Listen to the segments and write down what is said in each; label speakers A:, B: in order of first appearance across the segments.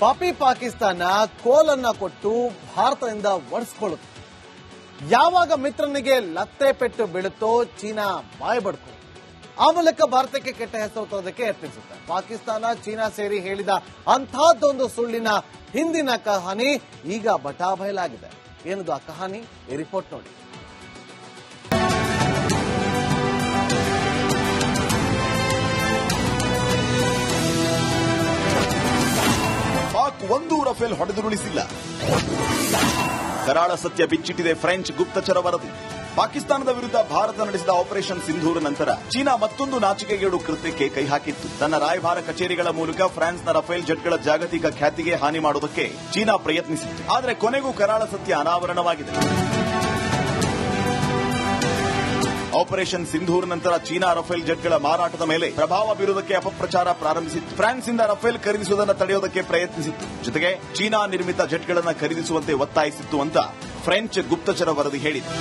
A: ಪಾಪಿ ಪಾಕಿಸ್ತಾನ ಕೋಲನ್ನ ಕೊಟ್ಟು ಭಾರತದಿಂದ ಒಡಿಸ್ಕೊಳ್ಳುತ್ತೆ. ಯಾವಾಗ ಮಿತ್ರನಿಗೆ ಲತ್ತೆ ಪೆಟ್ಟು ಬೀಳುತ್ತೋ ಚೀನಾ ಬಾಯ್ ಬಡ್ಕೊಳ್ಳುತ್ತೆ ಆ ಮೂಲಕ ಭಾರತಕ್ಕೆ ಕೆಟ್ಟ ಹೆಸರು ತರೋದಕ್ಕೆ ಯತ್ನಿಸುತ್ತೆ. ಪಾಕಿಸ್ತಾನ, ಚೀನಾ ಸೇರಿ ಹೇಳಿದ ಅಂತಹದ್ದೊಂದು ಸುಳ್ಳಿನ ಹಿಂದಿನ ಕಹಾನಿ ಈಗ ಬಟಾಬಯಲಾಗಿದೆ. ಏನದು ಆ ಕಹಾನಿ? ಈ ರಿಪೋರ್ಟ್ ನೋಡಿ.
B: ಒಂದು ರಫೇಲ್ ಹೊಡೆದುರುಳಿಸಿಲ್ಲ. ಕರಾಳ ಸತ್ಯ ಬಿಚ್ಚಿಟ್ಟಿದೆ ಫ್ರೆಂಚ್ ಗುಪ್ತಚರ ವರದಿ. ಪಾಕಿಸ್ತಾನದ ವಿರುದ್ಧ ಭಾರತ ನಡೆಸಿದ ಆಪರೇಷನ್ ಸಿಂಧೂರ ನಂತರ ಚೀನಾ ಮತ್ತೊಂದು ನಾಚಿಕೆಗೇಡು ಕೃತ್ಯಕ್ಕೆ ಕೈ ಹಾಕಿತ್ತು. ತನ್ನ ರಾಯಭಾರ ಕಚೇರಿಗಳ ಮೂಲಕ ಫ್ರಾನ್ಸ್ನ ರಫೇಲ್ ಜೆಟ್ಗಳ ಜಾಗತಿಕ ಖ್ಯಾತಿಗೆ ಹಾನಿ ಮಾಡುವುದಕ್ಕೆ ಚೀನಾ ಪ್ರಯತ್ನಿಸಿತ್ತು. ಆದರೆ ಕೊನೆಗೂ ಕರಾಳ ಸತ್ಯ ಅನಾವರಣವಾಗಿದೆ. ಆಪರೇಷನ್ ಸಿಂಧೂರ್ ನಂತರ ಚೀನಾ ರಫೇಲ್ ಜೆಟ್ಗಳ ಮಾರಾಟದ ಮೇಲೆ ಪ್ರಭಾವ ಬೀರುವುದಕ್ಕೆ ಅಪಪ್ರಚಾರ ಪ್ರಾರಂಭಿಸಿತ್ತು. ಫ್ರಾನ್ಸ್ನಿಂದ ರಫೇಲ್ ಖರೀದಿಸುವುದನ್ನು ತಡೆಯುವುದಕ್ಕೆ ಪ್ರಯತ್ನಿಸಿತ್ತು. ಜೊತೆಗೆ ಚೀನಾ ನಿರ್ಮಿತ ಜೆಟ್ಗಳನ್ನು ಖರೀದಿಸುವಂತೆ ಒತ್ತಾಯಿಸಿತ್ತು ಅಂತ ಫ್ರೆಂಚ್ ಗುಪ್ತಚರ ವರದಿ ಹೇಳಿದೆ.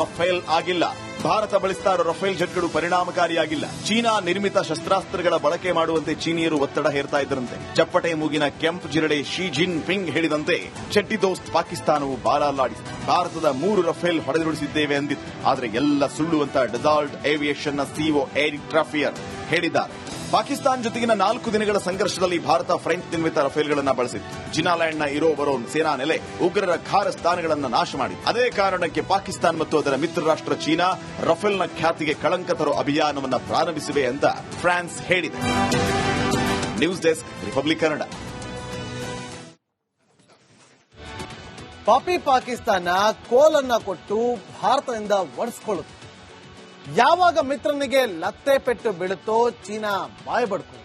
B: ರಫೇಲ್ ಆಗಿಲ್ಲ. ಭಾರತ ಬಳಸ್ತಾ ಇರೋ ರಫೇಲ್ ಜೆಟ್ಗಳು ಪರಿಣಾಮಕಾರಿಯಾಗಿಲ್ಲ. ಚೀನಾ ನಿರ್ಮಿತ ಶಸ್ತ್ರಾಸ್ತ್ರಗಳ ಬಳಕೆ ಮಾಡುವಂತೆ ಚೀನಿಯರು ಒತ್ತಡ ಹೇರ್ತಾ ಇದ್ದರಂತೆ. ಚಪ್ಪಟೆ ಮೂಗಿನ ಕೆಂಪು ಜಿರಡೆ ಶಿ ಜಿನ್ ಪಿಂಗ್ ಹೇಳಿದಂತೆ ಚಡ್ಡಿ ದೋಸ್ತ್ ಪಾಕಿಸ್ತಾನವು ಬಾಲಾಲಾಡಿ ಭಾರತದ ಮೂರು ರಫೇಲ್ ಹೊಡೆದುರುಳಿಸಿದ್ದೇವೆ ಅಂದಿತ್ತು. ಆದರೆ ಎಲ್ಲ ಸುಳ್ಳು ಅಂತ ಡೆಸಾಲ್ಟ್ ಏವಿಯೇಷನ್ನ ಸಿಒ ಏರಿಕ್ ಟ್ರಾಫಿಯರ್ ಹೇಳಿದ್ದಾರೆ. ಪಾಕಿಸ್ತಾನ ಜೊತೆಗಿನ ನಾಲ್ಕು ದಿನಗಳ ಸಂಘರ್ಷದಲ್ಲಿ ಭಾರತ ಫ್ರೆಂಚ್ ನಿರ್ಮಿತ ರಫೇಲ್ಗಳನ್ನು ಬಳಸಿತ್ತು. ಜಿನಾಲ್ಯಾಂಡ್ನ ಇರೋ ಬರೋನ್ ಸೇನಾ ನೆಲೆ ಉಗ್ರರ ಖಾರ ಸ್ಥಾನಗಳನ್ನು ನಾಶ ಮಾಡಿ ಅದೇ ಕಾರಣಕ್ಕೆ ಪಾಕಿಸ್ತಾನ ಮತ್ತು ಅದರ ಮಿತ್ರ ರಾಷ್ಟ್ರ ಚೀನಾ ರಫೇಲ್ನ ಖ್ಯಾತಿಗೆ ಕಳಂಕ ತರೋ ಅಭಿಯಾನವನ್ನು ಪ್ರಾರಂಭಿಸಿವೆ ಅಂತ ಫ್ರಾನ್ಸ್ ಹೇಳಿದೆ. News desk, Republic Kannada.
A: ಪಾಪಿ ಪಾಕಿಸ್ತಾನ ಕೋಲನ್ನ ಕೊಟ್ಟು ಭಾರತದಿಂದ ಒಡಿಸ್ಕೊಳ್ಳುತ್ತೆ. ಯಾವಾಗ ಮಿತ್ರನಿಗೆ ಲತ್ತೆ ಪೆಟ್ಟು ಬೀಳುತ್ತೋ ಚೀನಾ ಬಾಯ್ ಬಡ್ಕು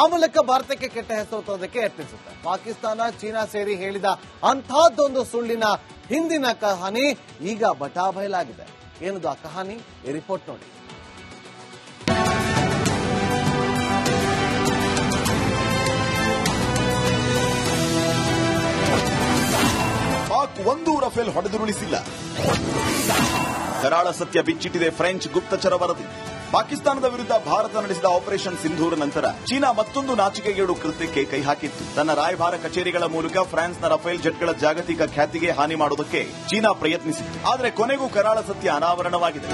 A: ಆ ಮೂಲಕ ಭಾರತಕ್ಕೆ ಕೆಟ್ಟ ಹೆಸರು ತರೋದಕ್ಕೆ ಯತ್ನಿಸುತ್ತೆ. ಪಾಕಿಸ್ತಾನ, ಚೀನಾ ಸೇರಿ ಹೇಳಿದ ಅಂತಹದ್ದೊಂದು ಸುಳ್ಳಿನ ಹಿಂದಿನ ಕಹಾನಿ ಈಗ ಬಟಾ ಬಯಲಾಗಿದೆ. ಏನದು ಆ ಕಹಾನಿ? ಈ ರಿಪೋರ್ಟ್ ನೋಡಿ.
B: ಪಾಕ್ ಒಂದು ರಫೇಲ್ ಹೊಡೆದುರುಳಿಸಿಲ್ಲ. ಕರಾಳ ಸತ್ಯ ಬಿಚ್ಚಿಟ್ಟಿದೆ ಫ್ರೆಂಚ್ ಗುಪ್ತಚರ ವರದಿ. ಪಾಕಿಸ್ತಾನದ ವಿರುದ್ಧ ಭಾರತ ನಡೆಸಿದ ಆಪರೇಷನ್ ಸಿಂಧೂರ್ ನಂತರ ಚೀನಾ ಮತ್ತೊಂದು ನಾಚಿಕೆಗೇಡು ಕೃತ್ಯಕ್ಕೆ ಕೈ ಹಾಕಿತ್ತು. ತನ್ನ ರಾಯಭಾರ ಕಚೇರಿಗಳ ಮೂಲಕ ಫ್ರಾನ್ಸ್ನ ರಫೇಲ್ ಜೆಟ್ಗಳ ಜಾಗತಿಕ ಖ್ಯಾತಿಗೆ ಹಾನಿ ಮಾಡುವುದಕ್ಕೆ ಚೀನಾ ಪ್ರಯತ್ನಿಸಿತ್ತು. ಆದರೆ ಕೊನೆಗೂ ಕರಾಳ ಸತ್ಯ ಅನಾವರಣವಾಗಿದೆ.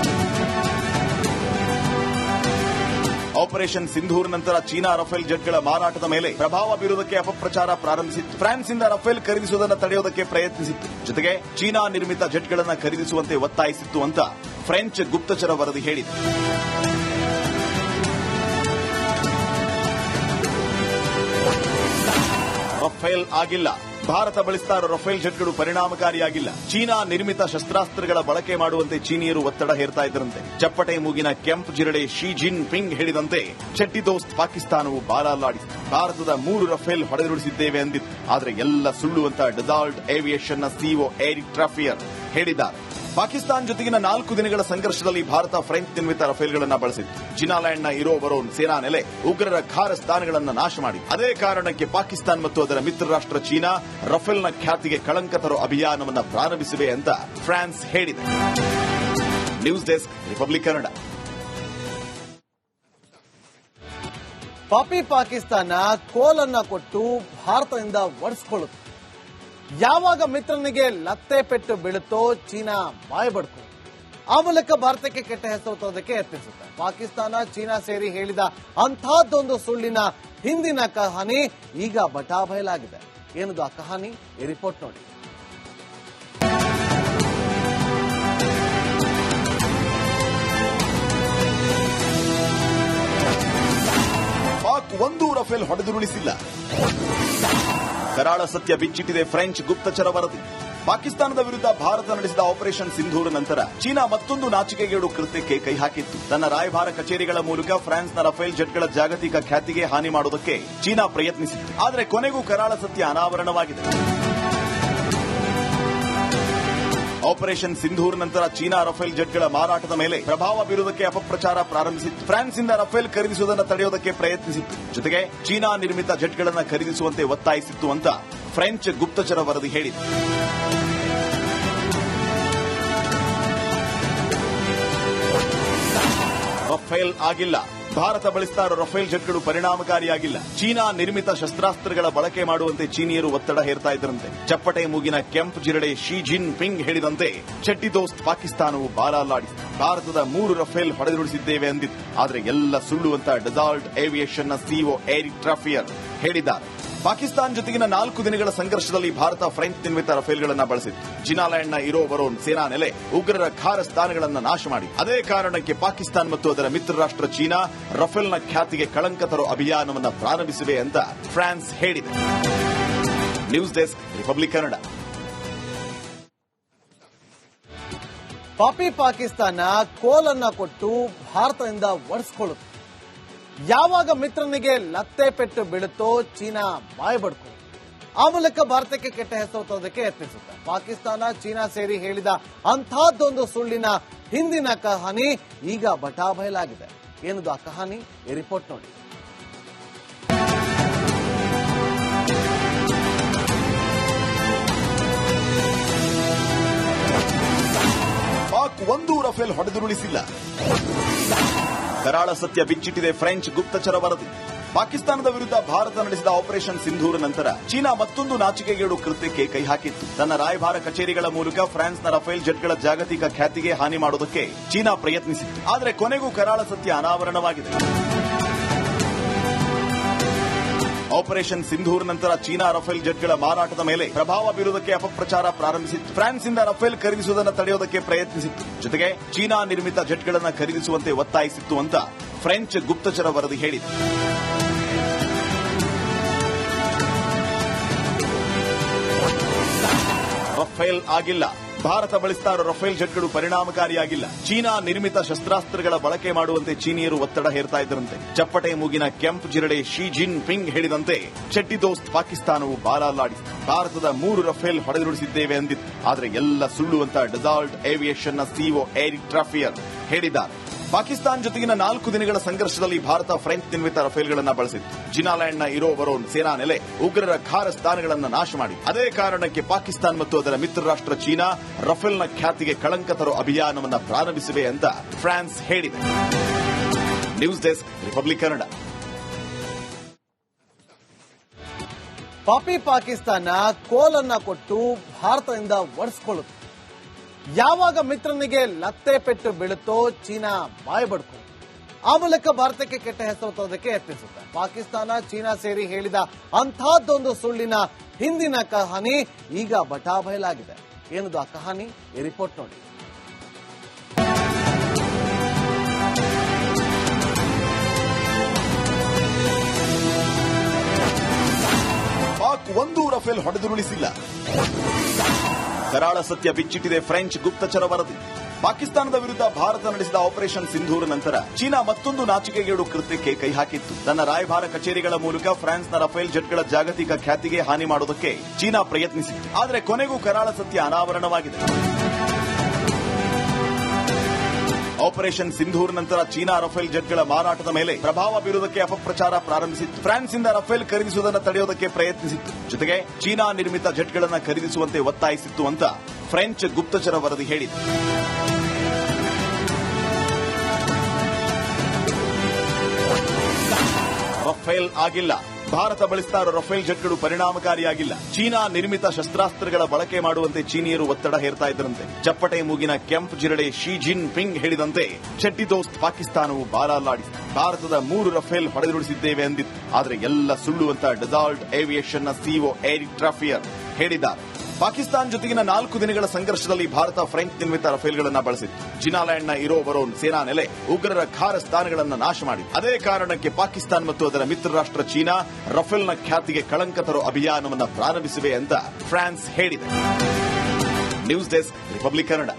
B: ಆಪರೇಷನ್ ಸಿಂಧೂರ್ ನಂತರ ಚೀನಾ ರಫೇಲ್ ಜೆಟ್ಗಳ ಮಾರಾಟದ ಮೇಲೆ ಪ್ರಭಾವ ಬೀರುವುದಕ್ಕೆ ಅಪಪ್ರಚಾರ ಪ್ರಾರಂಭಿಸಿತ್ತು. ಫ್ರಾನ್ಸ್ನಿಂದ ರಫೇಲ್ ಖರೀದಿಸುವುದನ್ನು ತಡೆಯುವುದಕ್ಕೆ ಪ್ರಯತ್ನಿಸಿತ್ತು. ಜೊತೆಗೆ ಚೀನಾ ನಿರ್ಮಿತ ಜೆಟ್ಗಳನ್ನು ಖರೀದಿಸುವಂತೆ ಒತ್ತಾಯಿಸಿತ್ತು ಅಂತ ಫ್ರೆಂಚ್ ಗುಪ್ತಚರ ವರದಿ ಹೇಳಿದೆ. ರಫೇಲ್ ಆಗಿಲ್ಲ. ಭಾರತ ಬಳಸ್ತಾ ಇರೋ ರಫೇಲ್ ಜೆಟ್ಗಳು ಪರಿಣಾಮಕಾರಿಯಾಗಿಲ್ಲ. ಚೀನಾ ನಿರ್ಮಿತ ಶಸ್ತ್ರಾಸ್ತ್ರಗಳ ಬಳಕೆ ಮಾಡುವಂತೆ ಚೀನಿಯರು ಒತ್ತಡ ಹೇರ್ತಾ ಇದ್ದರಂತೆ. ಚಪ್ಪಟೆ ಮೂಗಿನ ಕೆಂಪ್ ಜಿರಡೆ ಶಿ ಜಿನ್ ಪಿಂಗ್ ಹೇಳಿದಂತೆ ಚಟ್ಟಿ ದೋಸ್ತ್ ಪಾಕಿಸ್ತಾನವು ಬಾಲಾಲಾಡಿಸಿತು. ಭಾರತದ ಮೂರು ರಫೇಲ್ ಹೊಡೆದುರುಳಿಸಿದ್ದೇವೆ ಅಂದಿತ್ತು. ಆದರೆ ಎಲ್ಲ ಸುಳ್ಳು ಅಂತ ಡಿಸಾಲ್ಟ್ ಏವಿಯೇಷನ್ನ ಸಿಒ ಏರಿಕ್ ಟ್ರಾಫಿಯರ್ ಹೇಳಿದ್ದಾರೆ. ಪಾಕಿಸ್ತಾನ ಜೊತೆಗಿನ ನಾಲ್ಕು ದಿನಗಳ ಸಂಘರ್ಷದಲ್ಲಿ ಭಾರತ, ಫ್ರೆಂಚ್ ನಿರ್ಮಿತ ರಫೇಲ್ಗಳನ್ನು ಬಳಸಿತ್ತು. ಜಿನಾಲ್ಯಾಂಡ್ನ ಇರೋ ಬರೋನ್ ಸೇನಾ ನೆಲೆ ಉಗ್ರರ ಖಾರ ಸ್ಥಾನಗಳನ್ನು ನಾಶ ಮಾಡಿ ಅದೇ ಕಾರಣಕ್ಕೆ ಪಾಕಿಸ್ತಾನ ಮತ್ತು ಅದರ ಮಿತ್ರ ರಾಷ್ಟ್ರ ಚೀನಾ ರಫೇಲ್ನ ಖ್ಯಾತಿಗೆ ಕಳಂಕ ತರೋ ಅಭಿಯಾನವನ್ನು ಪ್ರಾರಂಭಿಸಿವೆ ಅಂತ ಫ್ರಾನ್ಸ್ ಹೇಳಿದೆ. News desk, Republic Kannada.
A: ಪಾಪಿ ಪಾಕಿಸ್ತಾನ ಕೋಲನ್ನ ಕೊಟ್ಟು ಭಾರತದಿಂದ ಒಡಿಸ್ಕೊಳ್ಳುತ್ತೆ. ಯಾವಾಗ ಮಿತ್ರನಿಗೆ ಲತ್ತೆ ಪೆಟ್ಟು ಬೀಳುತ್ತೋ ಚೀನಾ ಬಾಯ್ ಬಡ್ಕೊಳ್ಳುತ್ತೆ ಆ ಮೂಲಕ ಭಾರತಕ್ಕೆ ಕೆಟ್ಟ ಹೆಸರು ತರೋದಕ್ಕೆ ಯತ್ನಿಸುತ್ತೆ. ಪಾಕಿಸ್ತಾನ, ಚೀನಾ ಸೇರಿ ಹೇಳಿದ ಅಂಥದ್ದೊಂದು ಸುಳ್ಳಿನ ಹಿಂದಿನ ಕಹಾನಿ ಈಗ ಬಟಾ ಬಯಲಾಗಿದೆ. ಏನದು ಆ ಕಹಾನಿ? ಈ ರಿಪೋರ್ಟ್ ನೋಡಿ.
B: ಒಂದು ರಫೇಲ್ ಹೊಡೆದುರುಳಿಸಿಲ್ಲ. ಕರಾಳ ಸತ್ಯ ಬಿಚ್ಚಿಟ್ಟಿದೆ ಫ್ರೆಂಚ್ ಗುಪ್ತಚರ ವರದಿ. ಪಾಕಿಸ್ತಾನದ ವಿರುದ್ಧ ಭಾರತ ನಡೆಸಿದ ಆಪರೇಷನ್ ಸಿಂಧೂರ ನಂತರ ಚೀನಾ ಮತ್ತೊಂದು ನಾಚಿಕೆಗೇಡು ಕೃತ್ಯಕ್ಕೆ ಕೈ ಹಾಕಿತ್ತು. ತನ್ನ ರಾಯಭಾರ ಕಚೇರಿಗಳ ಮೂಲಕ ಫ್ರಾನ್ಸ್ನ ರಫೇಲ್ ಜೆಟ್ಗಳ ಜಾಗತಿಕ ಖ್ಯಾತಿಗೆ ಹಾನಿ ಮಾಡುವುದಕ್ಕೆ ಚೀನಾ ಪ್ರಯತ್ನಿಸಿತ್ತು. ಆದರೆ ಕೊನೆಗೂ ಕರಾಳ ಸತ್ಯ ಅನಾವರಣವಾಗಿದೆ. ಆಪರೇಷನ್ ಸಿಂಧೂರ್ ನಂತರ ಚೀನಾ ರಫೇಲ್ ಜೆಟ್ಗಳ ಮಾರಾಟದ ಮೇಲೆ ಪ್ರಭಾವ ಬೀರುವುದಕ್ಕೆ ಅಪಪ್ರಚಾರ ಪ್ರಾರಂಭಿಸಿತ್ತು. ಫ್ರಾನ್ಸ್ನಿಂದ ರಫೇಲ್ ಖರೀದಿಸುವುದನ್ನು ತಡೆಯುವುದಕ್ಕೆ ಪ್ರಯತ್ನಿಸಿತ್ತು. ಜೊತೆಗೆ ಚೀನಾ ನಿರ್ಮಿತ ಜೆಟ್ಗಳನ್ನು ಖರೀದಿಸುವಂತೆ ಒತ್ತಾಯಿಸಿತ್ತು ಅಂತ ಫ್ರೆಂಚ್ ಗುಪ್ತಚರ ವರದಿ ಹೇಳಿದೆ. ರಫೇಲ್ ಆಗಿಲ್ಲ. ಭಾರತ ಬಳಸ್ತಾ ಇರೋ ರಫೇಲ್ ಜೆಟ್ಗಳು ಪರಿಣಾಮಕಾರಿಯಾಗಿಲ್ಲ. ಚೀನಾ ನಿರ್ಮಿತ ಶಸ್ತ್ರಾಸ್ತ್ರಗಳ ಬಳಕೆ ಮಾಡುವಂತೆ ಚೀನಿಯರು ಒತ್ತಡ ಹೇರ್ತಾ ಇದ್ದರಂತೆ ಚಪ್ಪಟೆ ಮೂಗಿನ ಕೆಂಪ್ ಜಿರಡೆ ಶಿ ಜಿನ್ ಪಿಂಗ್ ಹೇಳಿದಂತೆ ಚಡ್ಡಿ ದೋಸ್ತ್ ಪಾಕಿಸ್ತಾನವು ಬಾಲಾಲಾಡಿ ಭಾರತದ ಮೂರು ರಫೇಲ್ ಹೊಡೆದುರುಳಿಸಿದ್ದೇವೆ ಅಂದಿತ್ತು. ಆದರೆ ಎಲ್ಲ ಸುಳ್ಳು ಅಂತ ಡೆಸಾಲ್ಟ್ ಏವಿಯೇಷನ್ನ ಸಿಒ ಏರಿಕ್ ಟ್ರಾಫಿಯರ್ ಹೇಳಿದ್ದಾರೆ. ಪಾಕಿಸ್ತಾನ ಜೊತೆಗಿನ ನಾಲ್ಕು ದಿನಗಳ ಸಂಘರ್ಷದಲ್ಲಿ ಭಾರತ ಫ್ರೆಂಚ್ ನಿರ್ಮಿತ ರಫೇಲ್ಗಳನ್ನು ಬಳಸಿತ್ತು. ಜಿನಾಲ್ಯಾಂಡ್ನ ಇರೋ ಬರೋನ್ ಸೇನಾ ನೆಲೆ ಉಗ್ರರ ಖಾರ ಸ್ಥಾನಗಳನ್ನು ನಾಶ ಮಾಡಿ. ಅದೇ ಕಾರಣಕ್ಕೆ ಪಾಕಿಸ್ತಾನ ಮತ್ತು ಅದರ ಮಿತ್ರ ರಾಷ್ಟ್ರ ಚೀನಾ ರಫೇಲ್ನ ಖ್ಯಾತಿಗೆ ಕಳಂಕ ತರೋ ಅಭಿಯಾನವನ್ನು ಪ್ರಾರಂಭಿಸಿವೆ ಅಂತ ಫ್ರಾನ್ಸ್ ಹೇಳಿದೆ. News desk, Republic Kannada.
A: ಪಾಪಿ ಪಾಕಿಸ್ತಾನ ಕೋಲನ್ನ ಕೊಟ್ಟು ಭಾರತದಿಂದ ಒಡಿಸ್ಕೊಳ್ಳುತ್ತೆ. ಯಾವಾಗ ಮಿತ್ರನಿಗೆ ಲತ್ತೆ ಪೆಟ್ಟು ಬೀಳುತ್ತೋ ಚೀನಾ ಬಾಯ್ ಬಡ್ಕು ಆ ಮೂಲಕ ಭಾರತಕ್ಕೆ ಕೆಟ್ಟ ಹೆಸರು ತರೋದಕ್ಕೆ ಯತ್ನಿಸುತ್ತೆ. ಪಾಕಿಸ್ತಾನ, ಚೀನಾ ಸೇರಿ ಹೇಳಿದ ಅಂಥದ್ದೊಂದು ಸುಳ್ಳಿನ ಹಿಂದಿನ ಕಹಾನಿ ಈಗ ಬಟಾಬಯಲಾಗಿದೆ ಏನದು ಆ ಕಹಾನಿ? ಈ ರಿಪೋರ್ಟ್ ನೋಡಿ.
B: ಒಂದೂ ರಫೇಲ್ ಹೊಡೆದುರುಳಿಸಿಲ್ಲ. ಕರಾಳ ಸತ್ಯ ಬಿಚ್ಚಿಟ್ಟಿದೆ ಫ್ರೆಂಚ್ ಗುಪ್ತಚರ ವರದಿ. ಪಾಕಿಸ್ತಾನದ ವಿರುದ್ಧ ಭಾರತ ನಡೆಸಿದ ಆಪರೇಷನ್ ಸಿಂಧೂರ್ ನಂತರ ಚೀನಾ ಮತ್ತೊಂದು ನಾಚಿಕೆಗೇಡು ಕೃತ್ಯಕ್ಕೆ ಕೈ ಹಾಕಿತ್ತು. ತನ್ನ ರಾಯಭಾರ ಕಚೇರಿಗಳ ಮೂಲಕ ಫ್ರಾನ್ಸ್ನ ರಫೇಲ್ ಜೆಟ್ಗಳ ಜಾಗತಿಕ ಖ್ಯಾತಿಗೆ ಹಾನಿ ಮಾಡುವುದಕ್ಕೆ ಚೀನಾ ಪ್ರಯತ್ನಿಸಿತ್ತು. ಆದರೆ ಕೊನೆಗೂ ಕರಾಳ ಸತ್ಯ ಅನಾವರಣವಾಗಿದೆ. ಆಪರೇಷನ್ ಸಿಂಧೂರ್ ನಂತರ ಚೀನಾ ರಫೇಲ್ ಜೆಟ್ಗಳ ಮಾರಾಟದ ಮೇಲೆ ಪ್ರಭಾವ ಬೀರುವುದಕ್ಕೆ ಅಪಪ್ರಚಾರ ಪ್ರಾರಂಭಿಸಿತ್ತು. ಫ್ರಾನ್ಸ್ ಇಂದ ರಫೇಲ್ ಖರೀದಿಸುವುದನ್ನು ತಡೆಯುವುದಕ್ಕೆ ಪ್ರಯತ್ನಿಸಿತ್ತು. ಜೊತೆಗೆ ಚೀನಾ ನಿರ್ಮಿತ ಜೆಟ್ಗಳನ್ನು ಖರೀದಿಸುವಂತೆ ಒತ್ತಾಯಿಸಿತ್ತು ಅಂತ ಫ್ರೆಂಚ್ ಗುಪ್ತಚರ ವರದಿ ಹೇಳಿದೆ. ರಫೇಲ್ ಆಗಿಲ್ಲ. ಭಾರತ ಬಳಸ್ತಾ ಇರೋ ರಫೇಲ್ ಜೆಟ್ಗಳು ಪರಿಣಾಮಕಾರಿಯಾಗಿಲ್ಲ. ಚೀನಾ ನಿರ್ಮಿತ ಶಸ್ತ್ರಾಸ್ತ್ರಗಳ ಬಳಕೆ ಮಾಡುವಂತೆ ಚೀನಿಯರು ಒತ್ತಡ ಹೇರ್ತಾ ಇದ್ದರಂತೆ ಚಪ್ಪಟೆ ಮೂಗಿನ ಕೆಂಪು ಜಿರಡೆ ಶಿ ಜಿನ್ ಪಿಂಗ್ ಹೇಳಿದಂತೆ ಚಡ್ಡಿ ದೋಸ್ತ್ ಪಾಕಿಸ್ತಾನವು ಬಾಲಾಲಾಡಿ ಭಾರತದ ಮೂರು ರಫೇಲ್ ಹೊಡೆದುರುಳಿಸಿದ್ದೇವೆ ಅಂದಿತ್ತು. ಆದರೆ ಎಲ್ಲ ಸುಳ್ಳು ಅಂತ ಡಿಸಾಲ್ಟ್ ಏವಿಯೇಷನ್ನ ಸಿಒ ಏರಿಕ್ ಟ್ರಾಫಿಯರ್ ಹೇಳಿದ್ದಾರೆ. ಪಾಕಿಸ್ತಾನ ಜೊತೆಗಿನ ನಾಲ್ಕು ದಿನಗಳ ಸಂಘರ್ಷದಲ್ಲಿ ಭಾರತ ಫ್ರೆಂಚ್ ನಿರ್ಮಿತ ರಫೇಲ್ಗಳನ್ನು ಬಳಸಿತ್ತು. ಜಿನಾಲ್ಯಾಂಡ್ನ ಇರೋ ಬರೋನ್ ಸೇನಾ ನೆಲೆ ಉಗ್ರರ ಖಾರ ಸ್ಥಾನಗಳನ್ನು ನಾಶ ಮಾಡಿ ಅದೇ ಕಾರಣಕ್ಕೆ ಪಾಕಿಸ್ತಾನ ಮತ್ತು ಅದರ ಮಿತ್ರ ರಾಷ್ಟ್ರ ಚೀನಾ ರಫೇಲ್ನ ಖ್ಯಾತಿಗೆ ಕಳಂಕ ತರೋ ಅಭಿಯಾನವನ್ನು ಪ್ರಾರಂಭಿಸಿವೆ ಅಂತ ಫ್ರಾನ್ಸ್ ಹೇಳಿದೆ. News desk, Republic Kannada.
A: ಪಾಪಿ ಪಾಕಿಸ್ತಾನ ಕೋಲನ್ನ ಕೊಟ್ಟು ಭಾರತದಿಂದ ಒಡಿಸ್ಕೊಳ್ಳುತ್ತೆ. ಯಾವಾಗ ಮಿತ್ರನಿಗೆ ಲತ್ತೆ ಪೆಟ್ಟು ಬೀಳುತ್ತೋ ಚೀನಾ ಬಾಯ್ ಆ ಮೂಲಕ ಭಾರತಕ್ಕೆ ಕೆಟ್ಟ ಹೆಸರು ತರೋದಕ್ಕೆ ಯತ್ನಿಸುತ್ತೆ. ಪಾಕಿಸ್ತಾನ, ಚೀನಾ ಸೇರಿ ಹೇಳಿದ ಅಂಥದ್ದೊಂದು ಸುಳ್ಳಿನ ಹಿಂದಿನ ಕಹಾನಿ ಈಗ ಬಟಾಬಯಲಾಗಿದೆ. ಏನದು ಆ ಕಹಾನಿ? ಈ ರಿಪೋರ್ಟ್ ನೋಡಿ.
B: ಒಂದೂ ರಫೇಲ್ ಹೊಡೆದುರುಳಿಸಿಲ್ಲ. ಕರಾಳ ಸತ್ಯ ಬಿಚ್ಚಿಟ್ಟಿದೆ ಫ್ರೆಂಚ್ ಗುಪ್ತಚರ ವರದಿ. ಪಾಕಿಸ್ತಾನದ ವಿರುದ್ಧ ಭಾರತ ನಡೆಸಿದ ಆಪರೇಷನ್ ಸಿಂಧೂರ್ ನಂತರ ಚೀನಾ ಮತ್ತೊಂದು ನಾಚಿಕೆಗೇಡು ಕೃತ್ಯಕ್ಕೆ ಕೈ ಹಾಕಿತ್ತು. ತನ್ನ ರಾಯಭಾರ ಕಚೇರಿಗಳ ಮೂಲಕ ಫ್ರಾನ್ಸ್ನ ರಫೇಲ್ ಜೆಟ್ಗಳ ಜಾಗತಿಕ ಖ್ಯಾತಿಗೆ ಹಾನಿ ಮಾಡುವುದಕ್ಕೆ ಚೀನಾ ಪ್ರಯತ್ನಿಸಿತ್ತು. ಆದರೆ ಕೊನೆಗೂ ಕರಾಳ ಸತ್ಯ ಅನಾವರಣವಾಗಿದೆ. ಆಪರೇಷನ್ ಸಿಂಧೂರ್ ನಂತರ ಚೀನಾ ರಫೇಲ್ ಜೆಟ್ಗಳ ಮಾರಾಟದ ಮೇಲೆ ಪ್ರಭಾವ ಬೀರುವುದಕ್ಕೆ ಅಪಪ್ರಚಾರ ಪ್ರಾರಂಭಿಸಿತ್ತು. ಫ್ರಾನ್ಸ್ ಇಂದ ರಫೇಲ್ ಖರೀದಿಸುವುದನ್ನು ತಡೆಯುವುದಕ್ಕೆ ಪ್ರಯತ್ನಿಸಿತ್ತು. ಜೊತೆಗೆ ಚೀನಾ ನಿರ್ಮಿತ ಜೆಟ್ಗಳನ್ನು ಖರೀದಿಸುವಂತೆ ಒತ್ತಾಯಿಸಿತ್ತು ಅಂತ ಫ್ರೆಂಚ್ ಗುಪ್ತಚರ ವರದಿ ಹೇಳಿದೆ. ರಫೇಲ್ ಆಗಿಲ್ಲ. ಭಾರತ ಬಳಸ್ತಾ ಇರೋ ರಫೇಲ್ ಜೆಟ್ಗಳು ಪರಿಣಾಮಕಾರಿಯಾಗಿಲ್ಲ. ಚೀನಾ ನಿರ್ಮಿತ ಶಸ್ತ್ರಾಸ್ತ್ರಗಳ ಬಳಕೆ ಮಾಡುವಂತೆ ಚೀನಿಯರು ಒತ್ತಡ ಹೇರ್ತಾ ಇದ್ದರಂತೆ ಚಪ್ಪಟೆ ಮೂಗಿನ ಕೆಂಪ್ ಜಿರಡೆ ಶಿ ಜಿನ್ ಪಿಂಗ್ ಹೇಳಿದಂತೆ ಚಡ್ಡಿ ದೋಸ್ತ್ ಪಾಕಿಸ್ತಾನವು ಬಾಲಾಲಾಡಿ ಭಾರತದ ಮೂರು ರಫೇಲ್ ಹೊಡೆದುರುಳಿಸಿದ್ದೇವೆ ಅಂದಿತ್ತು. ಆದರೆ ಎಲ್ಲ ಸುಳ್ಳು ಅಂತ ಏವಿಯೇಷನ್ ಏವಿಯೇಷನ್ನ ಸಿಒ ಏರಿಕ್ ಟ್ರಾಫಿಯರ್ ಹೇಳಿದ್ದಾರೆ. ಪಾಕಿಸ್ತಾನ ಜೊತೆಗಿನ ನಾಲ್ಕು ದಿನಗಳ ಸಂಘರ್ಷದಲ್ಲಿ ಭಾರತ ಫ್ರೆಂಚ್ ನಿರ್ಮಿತ ರಫೇಲ್ಗಳನ್ನು ಬಳಸಿತ್ತು. ಜಿನಾಲ್ಯಾಂಡ್ನ ಇರೋ ಬರೋನ್ ಸೇನಾ ನೆಲೆ ಉಗ್ರರ ಖಾರ ಸ್ಥಾನಗಳನ್ನು ನಾಶ ಮಾಡಿ ಅದೇ ಕಾರಣಕ್ಕೆ ಪಾಕಿಸ್ತಾನ ಮತ್ತು ಅದರ ಮಿತ್ರ ರಾಷ್ಟ್ರ ಚೀನಾ ರಫೇಲ್ನ ಖ್ಯಾತಿಗೆ ಕಳಂಕ ತರೋ ಅಭಿಯಾನವನ್ನು ಪ್ರಾರಂಭಿಸಿವೆ ಅಂತ ಫ್ರಾನ್ಸ್ ಹೇಳಿದೆ. News desk Republic Kannada.